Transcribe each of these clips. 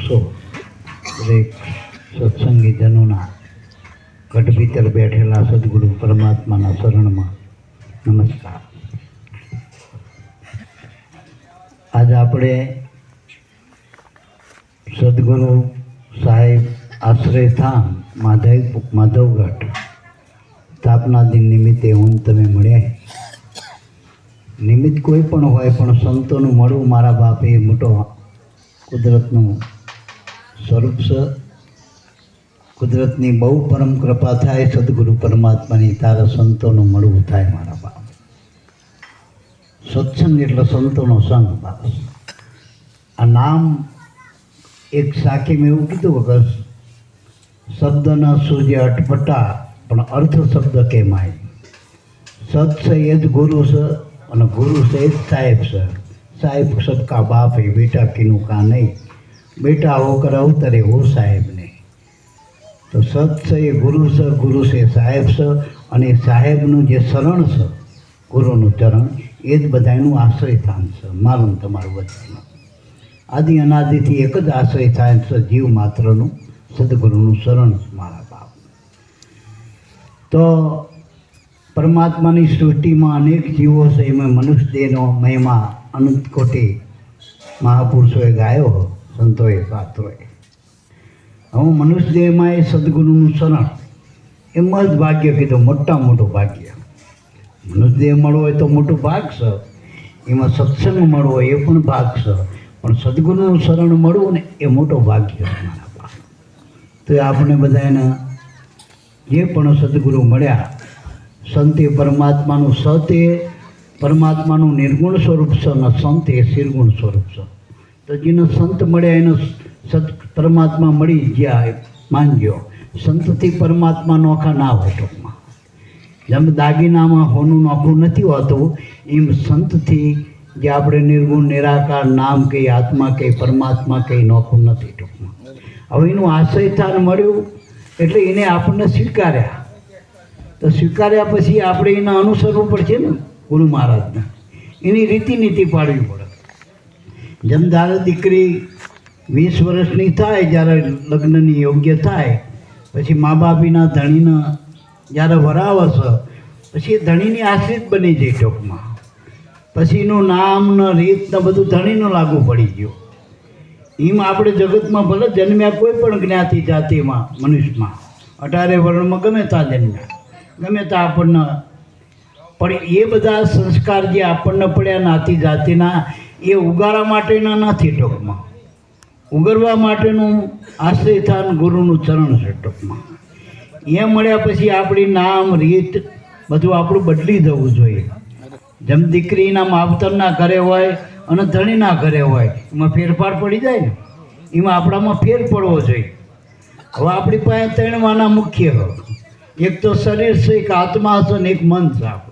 દિવસો દરેક સત્સંગી જનોના ગઢ ભીતર બેઠેલા સદગુરુ પરમાત્માના શરણમાં નમસ્કાર. આજ આપણે સદગુરુ સાહેબ આશ્રય સ્થાન માધવ માધવગઢ સ્થાપના દિન નિમિત્તે હું તમે મળ્યા નિમિત્ત કોઈ પણ હોય પણ સંતોનું મળવું મારા બાપ મોટો કુદરતનું સ્વરૂપ છે. કુદરતની બહુ પરમ કૃપા થાય, સદગુરુ પરમાત્માની, તારા સંતોનું મળવું થાય મારા બાપ. સત્સંગ એટલે સંતોનો સંગ બાપ આ નામ એક સાખીમાં એવું કીધું કે શબ્દના સૂર્ય અટપટા, પણ અર્થ શબ્દ કેમાય સત છે એ જ ગુરુ છે અને ગુરુ છે એ જ સાહેબ છે. સાહેબ સબકા બાપ એ બેટા કીનું કા નહીં? બેટા હોકર અવતરે હો સાહેબ ને તો સત છે એ ગુરુ છે ગુરુ છે, સાહેબ છે, અને સાહેબનું જે શરણ છે, ગુરુનું ચરણ, એ જ બધાનું આશ્રય સ્થાન છે, મારું તમારું વચ્ચેનું. આદિ અનાદિથી એક જ આશ્રય થાય છે, જીવ માત્રનું, સદગુરુનું શરણ મારા બાપ. તો પરમાત્માની સૃષ્ટિમાં અનેક જીવો છે, એમાં મનુષ્ય દેહનો મહિમા અનંત કોટી મહાપુરુષોએ ગાયો સંતોએ શાસ્ત્રોએ હું મનુષ્ય દેહમાં એ સદગુરુનું શરણ, એમ જ ભાગ્ય કીધું, મોટા મોટું ભાગ્ય. મનુષ્ય દેહ મળવો હોય તો મોટું ભાગ છે. એમાં સત્સંગ મળવો એ પણ ભાગ છે. પણ સદગુરુનું શરણ મળવું ને એ મોટો ભાગ્ય મારા પાસે તો આપણે બધાને જે પણ સદગુરુ મળ્યા, સંતે પરમાત્માનું સતે, પરમાત્માનું નિર્ગુણ સ્વરૂપ છે અને સંતે શિરગુણ સ્વરૂપ છે. તો જેનો સંત મળ્યા એનો સત પરમાત્મા મળી ગયા માનજો સંતથી પરમાત્મા નોખા ના હોય ટૂંકમાં. જેમ દાગીનામાં હોનું નોખું નથી હોતું, એમ સંતથી જે આપણે નિર્ગુણ, નિરાકાર, નામ કે આત્મા કે પરમાત્મા કંઈ નોખું નથી ટૂંકમાં. હવે એનું આશ્રય સ્થાન મળ્યું, એટલે એને આપણને સ્વીકાર્યા. તો સ્વીકાર્યા પછી આપણે એના અનુસરવું પડશે ને ગુરુ મહારાજના. એની રીતિ નીતિ પાડવી પડે. જેમ દીકરી વીસ વર્ષની થાય જ્યારે લગ્નની યોગ્ય થાય, પછી મા બાપીના ધણીને જ્યારે વરાવશ પછી એ ધણીની આશ્રિત બની જાય ટૂંકમાં. પછીનું નામ ને રીત ને બધું ધણીનું લાગુ પડી ગયું. એમ આપણે જગતમાં ભલે જન્મ્યા કોઈ પણ જ્ઞાતિ જાતિમાં, મનુષ્યમાં, અઢારે વર્ણમાં ગમે ત્યાં જન્મ્યા, ગમે ત્યાં આપણને, પણ એ બધા સંસ્કાર જે આપણને પડ્યા નાતી જાતિના એ ઉગારા માટેના નથી ટૂંકમાં. ઉગરવા માટેનું આશ્રય સ્થાન ગુરુનું ચરણ છે ટૂંકમાં. એ મળ્યા પછી આપણી નામ, રીત બધું આપણું બદલી જવું જોઈએ. જેમ દીકરીના માવતરના ઘરે હોય અને ધણીના ઘરે હોય, એમાં ફેરફાર પડી જાય ને? એમાં આપણામાં ફેર પડવો જોઈએ. હવે આપણી પાસે ત્રણ વાના મુખ્ય એક તો શરીર છે, એક આત્મા છે ને એક મન છે આપણું.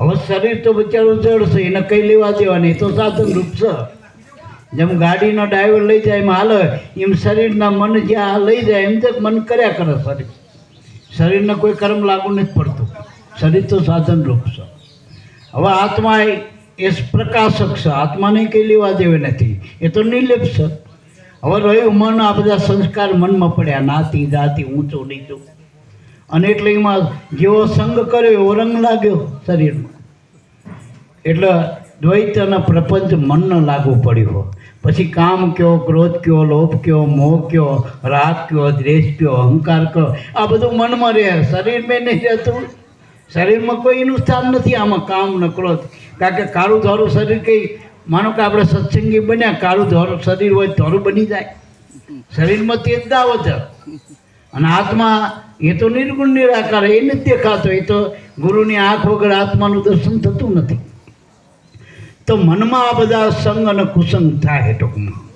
હવે શરીર તો બચારું ચડશે એને કંઈ લેવા દેવાની તો સાધન રૂપ છે. જેમ ગાડીનો ડ્રાઈવર લઈ જાય, એમ હાલે, એમ શરીરના મન જ્યાં લઈ જાય, એમ તો મન કર્યા કરે શરીર. શરીરને કોઈ કર્મ લાગુ નથી પડતું. શરીર તો સાધન રૂપ છે. હવે આત્મા એ પ્રકાશક છે. આત્માને કંઈ લેવા દેવી નથી. એ તો નિર્લેપ છે. હવે રહ્યું મન, આ બધા સંસ્કાર મનમાં પડ્યા. નાતી, જાતિ, ઊંચું, નીચું. અને એટલે એમાં જેવો સંગ કર્યો, એવો રંગ લાગ્યો શરીરમાં. એટલે દ્વૈત અને પ્રપંચ મનને લાગુ પડ્યો પછી કામ કયો, ક્રોધ કયો, લોભ કયો, મોહ કયો, રાગ કયો, દ્વેષ કયો, અહંકાર કયો, આ બધું મનમાં રહે. શરીરમાં નહીં રહેતું. શરીરમાં કોઈ એનું સ્થાન નથી, આમાં કામ ન ક્રોધ. કારણ કે કાળું ધોરું શરીર કંઈ, માનો કે આપણે સત્સંગી બન્યા, કાળું ધોરું શરીર હોય ધોરું બની જાય. શરીરમાં તેજ દાવો છે અને આત્મા એ તો નિર્ગુણ, નિરાકાર, એ નથી દેખાતો એ તો ગુરુની આંખ વગર આત્માનું દર્શન થતું નથી. તો મનમાં આ બધા સંગ અને કુસંગ થાય ટૂંકમાં.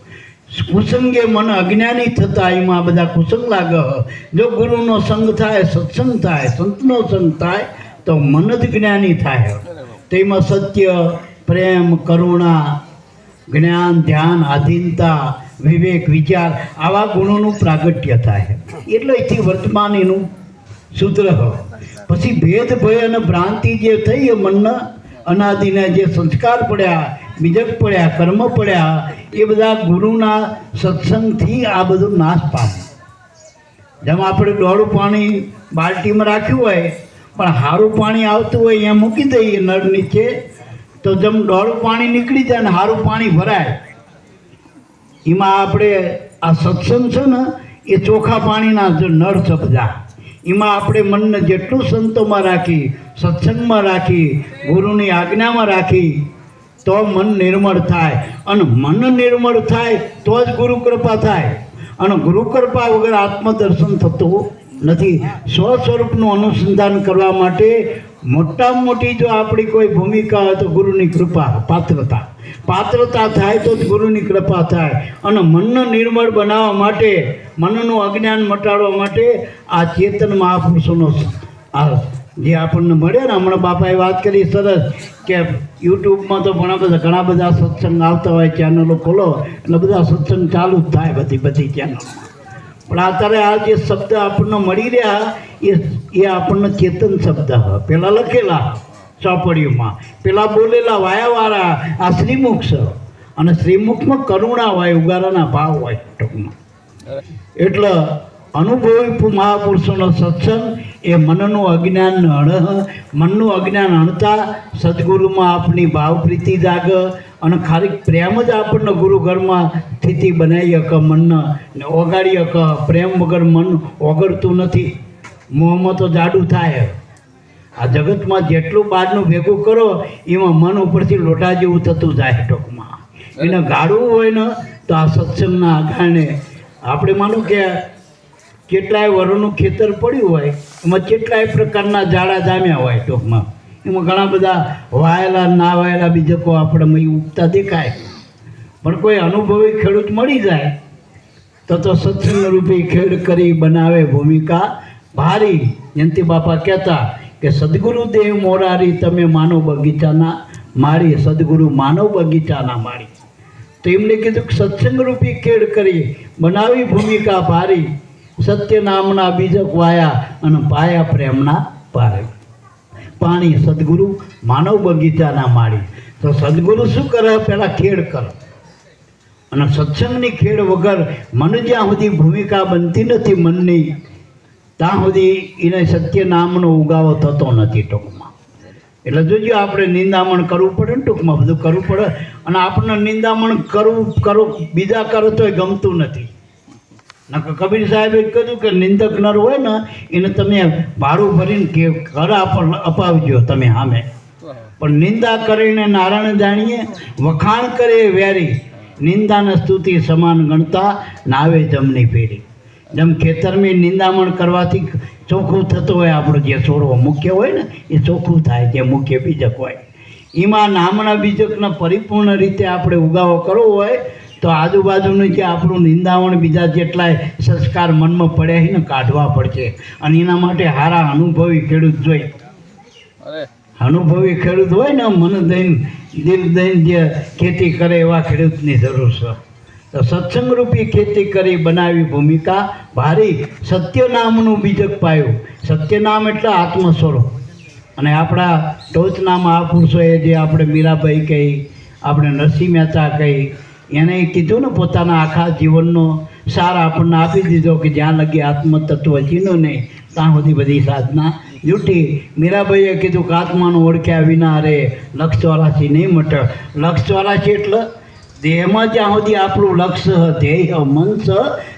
કુસંગે મન અજ્ઞાની થતા એમાં આ બધા કુસંગ લાગે. જો ગુરુનો સંગ થાય, સત્સંગ થાય, સંતનો સંગ થાય, તો મન જ જ્ઞાની થાય. તેમાં સત્ય, પ્રેમ, કરુણા, જ્ઞાન, ધ્યાન, આધીનતા વિવેક, વિચાર, આવા ગુણોનું પ્રાગટ્ય થાય. એટલે અહીંથી વર્તમાન એનું હોય. પછી ભેદ, ભય અને ભ્રાંતિ જે થઈ એ મનના, અનાદિના જે સંસ્કાર પડ્યા, બીજક પડ્યા, કર્મ પડ્યા, એ બધા ગુરુના સત્સંગથી આ બધું નાશ પામે. જેમ આપણે દોડું પાણી બાલ્ટીમાં રાખ્યું હોય, પણ સારું પાણી આવતું હોય અહીંયા મૂકી દઈએ નળ નીચે, તો જેમ દોડું પાણી નીકળી જાય ને સારું પાણી ભરાય એમાં આપણે આ સત્સંગ છે ને, એ ચોખા પાણીના જ નળ ચપજા. એમાં આપણે મનને જેટલું સંતોમાં રાખી, સત્સંગમાં રાખી, ગુરુની આજ્ઞામાં રાખી, તો મન નિર્મળ થાય. અને મન નિર્મળ થાય, તો જ ગુરુ કૃપા થાય. અને ગુરુ કૃપા વગર આત્મદર્શન થતું નથી. સ્વ સ્વરૂપનું અનુસંધાન કરવા માટે મોટામાં મોટી જો આપણી કોઈ ભૂમિકા હોય તો ગુરુની કૃપા, પાત્રતા. પાત્રતા થાય તો જ ગુરુની કૃપા થાય. અને મનને નિર્મળ બનાવવા માટે, મનનું અજ્ઞાન મટાડવા માટે આ ચેતન મહાપુરુષોનો આ જે આપણને મળે ને, હમણાં બાપાએ વાત કરી સરસ કે યુટ્યુબમાં તો ઘણા બધા ઘણા બધા સત્સંગ આવતા હોય, ચેનલો ખોલો, એટલે બધા સત્સંગ ચાલુ જ થાય બધી બધી ચેનલમાં. પણ અત્યારે આ જે શબ્દ આપણને મળી રહ્યા, એ એ આપણને ચેતન શબ્દ પેલા લખેલા ચોપડીઓમાં. પેલા બોલેલા વાયાવાળા આ શ્રીમુખ છે અને શ્રીમુખમાં કરુણા હોય, ઉગારાના ભાવ હોય ટૂંકમાં. એટલે અનુભવી મહાપુરુષોનો સત્સંગ એ મનનું અજ્ઞાન અણહ, મનનું અજ્ઞાન અણતા સદગુરુમાં આપની ભાવપ્રીતિ જાગ અને ખાલી પ્રેમ જ આપણને ગુરુ ઘરમાં સ્થિતિ બનાવી શકે મનને ઓગાડી શકે પ્રેમ વગર મન ઓગળતું નથી. મોહમાં તો જાડું થાય. આ જગતમાં જેટલું બહારનું ભેગું કરો, એમાં મન ઉપરથી લોટા જેવું થતું જાય ટૂંકમાં. એને ગાળવું હોય ને, તો આ સત્સંગના કારણે આપણે માનો કે કેટલાય વરોનું ખેતર પડ્યું હોય, એમાં કેટલાય પ્રકારના ઝાડા જામ્યા હોય ટૂંકમાં. એમાં ઘણા બધા વાયેલા, ના વાયેલા બીજકો આપણે ઉગતા દેખાય. પણ કોઈ અનુભવી ખેડૂત મળી જાય, તો તો સત્સંગ રૂપી ખેડ કરી બનાવે ભૂમિકા ભારી. જયંતિ બાપા કહેતા કે સદગુરુદેવ મોરારી, તમે માનવ બગીચાના મારી સદગુરુ માનવ બગીચાના મારી તો એમને કીધું કે, સત્સંગ રૂપી ખેડ કરી, બનાવી ભૂમિકા ભારી, સત્ય નામના બીજક વાયા અને પાયા પ્રેમના પારે. પાણી સદગુરુ માનવ બગીચાના માળી. તો સદગુરુ શું કરે? પહેલાં ખેડ કરો. અને સત્સંગની ખેડ વગર મન જ્યાં સુધી ભૂમિકા બનતી નથી, મનની ત્યાં સુધી એને સત્ય નામનો ઉગાવો થતો નથી ટૂંકમાં. એટલે જોજો આપણે નિંદામણ કરવું પડે ને ટૂંકમાં બધું કરવું પડે. અને આપણને નિંદામણ કરવું કરવું, બીજા કરો તોય ગમતું નથી. નકર કબીર સાહેબે કીધું કે નિંદક નર હોય ને, એને તમે ભાડું ભરીને કે ઘર અપાવજો તમે સામે. પણ નિંદા કરીને નારાયણ જાણીએ, વખાણ કરે વેરી. નિંદાને સ્તુતિ સમાન ગણતા, નાવે જમની પેઢી. જેમ ખેતરમાં નિંદામણ કરવાથી ચોખ્ખું થતું હોય આપણો જે છોડવો મુખ્ય હોય ને એ ચોખ્ખું થાય જે મુખ્ય બીજક હોય. એમાં નામના બીજકને પરિપૂર્ણ રીતે આપણે ઉગાવો કરવો હોય તો આજુબાજુનું જે આપણું નિંદાવણ બીજા જેટલાય સંસ્કાર મનમાં પડ્યા છે ને કાઢવા પડશે. અને એના માટે સારા અનુભવી ખેડૂત જોઈ અનુભવી ખેડૂત હોય ને મન દઈને દિલ દઈને જે ખેતી કરે એવા ખેડૂતની જરૂર છે. તો સત્સંગ રૂપી ખેતી કરી બનાવી ભૂમિકા ભારી સત્ય નામનું બીજક પાયું. સત્ય નામ એટલે આત્મસ્વરૂપ. અને આપણા ટોચના મહાપુરુષોએ જે આપણે મીરાબાઈ કહી, આપણે નરસિંહ મહેતા કહી, એને કીધું ને પોતાના આખા જીવનનો સાર આપણને આપી દીધો કે જ્યાં લગી આત્મતત્વ ચીનો નહીં ત્યાં સુધી બધી સાધના જૂઠી મીરાબાઈએ કીધું કે આત્માનું ઓળખ્યા વિના રે લક્ષ ચોરાસી નહીં મટે. લક્ષ ચોરાસી એટલે દેહમાં જ્યાં સુધી આપણું લક્ષ્ય ધ્યેય મન સ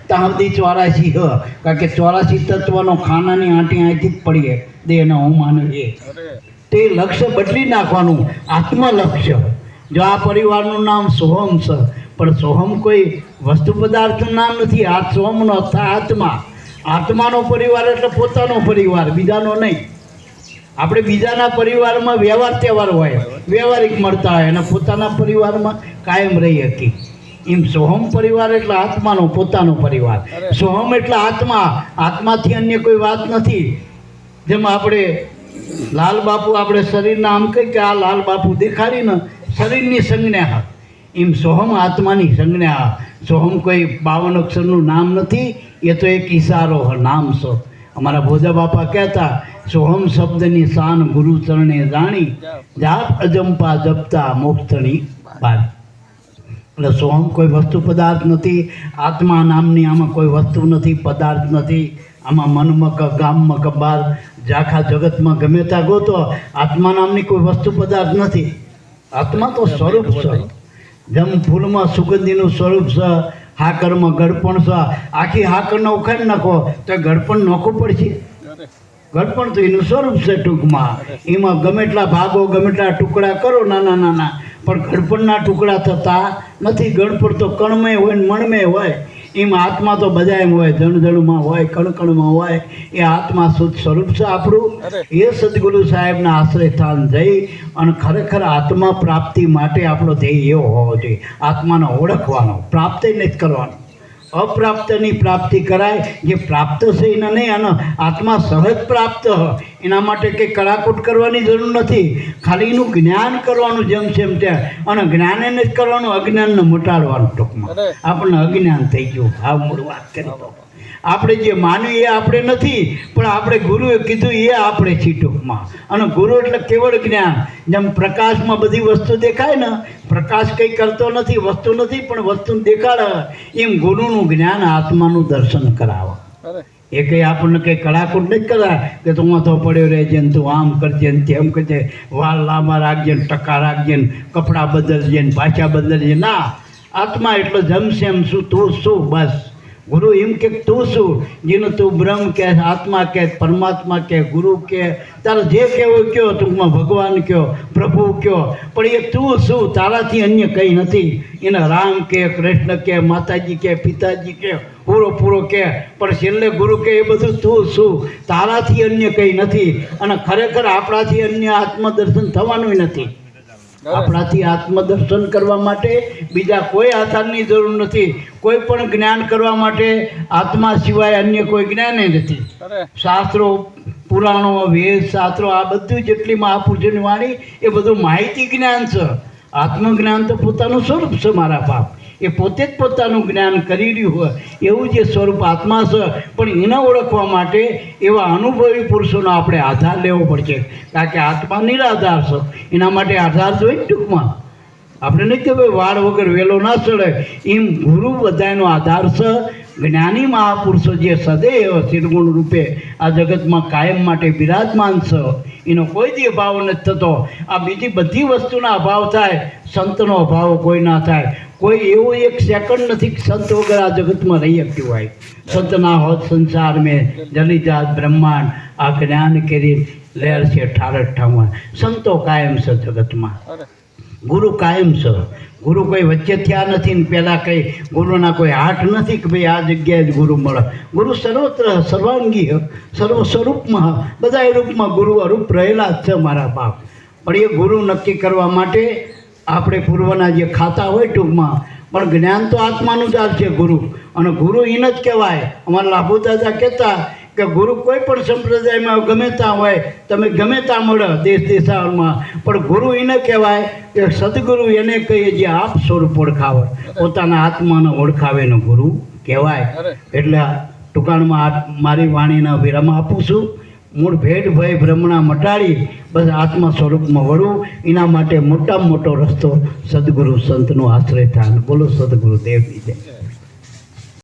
ત્યાં સુધી ચોરાશી હ. કારણ કે ચોરાશી તત્વનો ખાનાની આંટી આંટી જ પડીએ દેહના હું માનું એ તે લક્ષ્ય બદલી નાખવાનું આત્મલક્ષ્ય જો આ પરિવારનું નામ સોહમ છે, પણ સોહમ કોઈ વસ્તુ પદાર્થનું નામ નથી. આ સોહમનો આત્મા. આત્માનો પરિવાર એટલે પોતાનો પરિવાર, બીજાનો નહીં. આપણે બીજાના પરિવારમાં વ્યવહાર તહેવાર હોય, વ્યવહારિક મળતા હોય અને પોતાના પરિવારમાં કાયમ રહી હતી એમ સોહમ પરિવાર એટલે આત્માનો, પોતાનો પરિવાર. સોહમ એટલે આત્મા. આત્માથી અન્ય કોઈ વાત નથી. જેમ આપણે લાલ બાપુ આપણે શરીરના આમ કહી કે આ લાલ બાપુ દેખાડીને શરીરની સંજ્ઞા એમ સોહમ આત્માની સંજ્ઞા સોહમ કોઈ બાવન અક્ષરનું નામ નથી, એ તો એક ઈશારો નામ સો. અમારા ભોજા બાપા કહેતા સોહમ શબ્દની શાન ગુરુ ચરણે જાણી જાપ અજંપા જપતા મોક્ષણી બાર. એટલે સોહમ કોઈ વસ્તુ પદાર્થ નથી? આત્મા નામની આમાં કોઈ વસ્તુ નથી, પદાર્થ નથી. આમાં મનમક, ગામમક, બાર જાખા જગતમાં ગમે ત્યાં ગોતો આત્મા નામની કોઈ વસ્તુ પદાર્થ નથી. આત્મા તો સ્વરૂપ છે. જેમ ફૂલમાં સુગંધીનું સ્વરૂપ છે હાકરમાં ગળપણ સ આખી હાકરને ઉખાડી નાખો તો ગળપણ નોખું પડશે. ગળપણ તો એનું સ્વરૂપ છે ટૂંકમાં. એમાં ગમે એટલા ભાગો, ગમે એટલા ટુકડા કરો નાના નાના. પણ ગળપણના ટુકડા થતા નથી. ગળપણ તો કણમય હોય ને મણમય હોય. એમાં આત્મા તો બધાય હોય જણજણમાં હોય કણકણમાં હોય એ આત્મા શુદ્ધ સ્વરૂપ છે આપણું. એ સદગુરુ સાહેબના આશ્રય સ્થાન જઈ અને ખરેખર આત્મા પ્રાપ્તિ માટે આપણો ધ્યેય એવો હોવો જોઈએ. આત્માને ઓળખવાનો પ્રાપ્તિ નથી કરવાનો. અપ્રાપ્તની પ્રાપ્તિ કરાય. જે પ્રાપ્ત છે એને નહીં અને આત્મા સહજ પ્રાપ્ત એના માટે કંઈ કળાકૂટ કરવાની જરૂર નથી. ખાલી એનું જ્ઞાન કરવાનું જેમ છે એમ ત્યાં. અને જ્ઞાન એને જ કરવાનું અજ્ઞાનને મટાડવાનું ટૂંકમાં. આપણને અજ્ઞાન થઈ ગયું. આ મૂળ વાત કરી તો. આપણે જે માનવી એ આપણે નથી પણ આપણે ગુરુએ કીધું એ આપણે છીએ ટૂંકમાં. અને ગુરુ એટલે કેવળ જ્ઞાન. જેમ પ્રકાશમાં બધી વસ્તુ દેખાય ને પ્રકાશ કંઈ કરતો નથી વસ્તુ નથી પણ વસ્તુ દેખાડે એમ ગુરુનું જ્ઞાન આત્માનું દર્શન કરાવે. એ કંઈ આપણને કંઈ કડાકૂટ નથી કરાય કે તું વાંધો પડ્યો રહેજે ને તું આમ કરજે ને તેમ કરજે વાળ લાંબા રાખજે ને ટકા રાખજે ને કપડાં બદલજે ને ભાષા બદલજે. ના આત્મા એટલે જમશે એમ શું તું શું બસ. ગુરુ એમ કે તું શું? જેનું તું બ્રહ્મ કે, આત્મા કે, પરમાત્મા કે, ગુરુ કે, તારે જે કહેવું કયો, ટૂંકમાં ભગવાન કયો, પ્રભુ કયો. પણ એ તું શું? તારાથી અન્ય કંઈ નથી. એને રામ કે, કૃષ્ણ કે, માતાજી કે, પિતાજી કે, પૂરો પૂરો કે. પણ છેલ્લે ગુરુ કે એ બધું તું શું? તારાથી અન્ય કંઈ નથી. અને ખરેખર આપણાથી અન્ય આત્મદર્શન થવાનું નથી. આપણાથી આત્મદર્શન કરવા માટે બીજા કોઈ આધારની જરૂર નથી. કોઈ પણ જ્ઞાન કરવા માટે આત્મા સિવાય અન્ય કોઈ જ્ઞાન નથી. શાસ્ત્રો પુરાણો વેદ શાસ્ત્રો આ બધું જેટલી મહાપુરુષોની વાણી એ બધું માહિતી જ્ઞાન છે. આત્મજ્ઞાન તો પોતાનું સ્વરૂપ છે મારા બાપ એ પોતે જ પોતાનું જ્ઞાન કરી રહ્યું હોય, એવું જે સ્વરૂપ આત્મા છે, પણ એને ઓળખવા માટે એવા અનુભવી પુરુષોનો આપણે આધાર લેવો પડશે. કારણ કે આત્મા નિરાધાર છે. એના માટે આધાર જોઈએ ટૂંકમાં. આપણે નહીં કે ભાઈ વાળ વગર વેલો ના ચડે. એમ ગુરુ બધાનો આધાર છે. જ્ઞાની મહાપુરુષો જે સદૈવ સિરગુણ રૂપે આ જગતમાં કાયમ માટે બિરાજમાન છે, એનો કોઈ દી અભાવ નથી થતો. આ બીજી બધી વસ્તુના અભાવ થાય, સંતનો અભાવ કોઈ ના થાય. કોઈ એવો એક સેકન્ડ નથી કે સંત વગર આ જગતમાં રહી શક્યું હોય. સંત ના હોત સંસાર મેં જલિજાત બ્રહ્માંડ આ જ્ઞાન કરી લહેર છે ઠારઠ ઠાવણ સંતો કાયમ છે જગતમાં. ગુરુ કાયમ છે ગુરુ કોઈ વચ્ચે થયા નથી ને પહેલાં કંઈ ગુરુના કોઈ હાથ નથી કે ભાઈ આ જગ્યાએ જ ગુરુ મળે. ગુરુ સર્વત્ર સર્વાંગી સર્વ સ્વરૂપમાં બધા રૂપમાં ગુરુ અરૂપ રહેલા જ છે મારા બાપ. પણ એ ગુરુ નક્કી કરવા માટે આપણે પૂર્વના જે ખાતા હોય ટૂંકમાં પણ જ્ઞાન તો આત્માનું જ છે ગુરુ. અને ગુરુ એને જ કહેવાય. અમારા લાભુ દાદા કહેતા કે ગુરુ કોઈ પણ સંપ્રદાયમાં ગમે ત્યાં હોય તમે ગમે ત્યાં મળો દેશ દેશામાં પણ ગુરુ એને કહેવાય કે સદગુરુ એને કહીએ જે આપ સ્વરૂપ ઓળખાવે. પોતાના આત્માને ઓળખાવે એનો ગુરુ કહેવાય. એટલે ટૂંકાણમાં મારી વાણીના વિરામ આપું છું. મૂળ ભેટ ભય ભ્રમણા મટાડી બસ આત્મા સ્વરૂપમાં વળવું એના માટે મોટામાં મોટો રસ્તો સદગુરુ સંતનો આશ્રય થાય બોલો સદગુરુ દેવની જય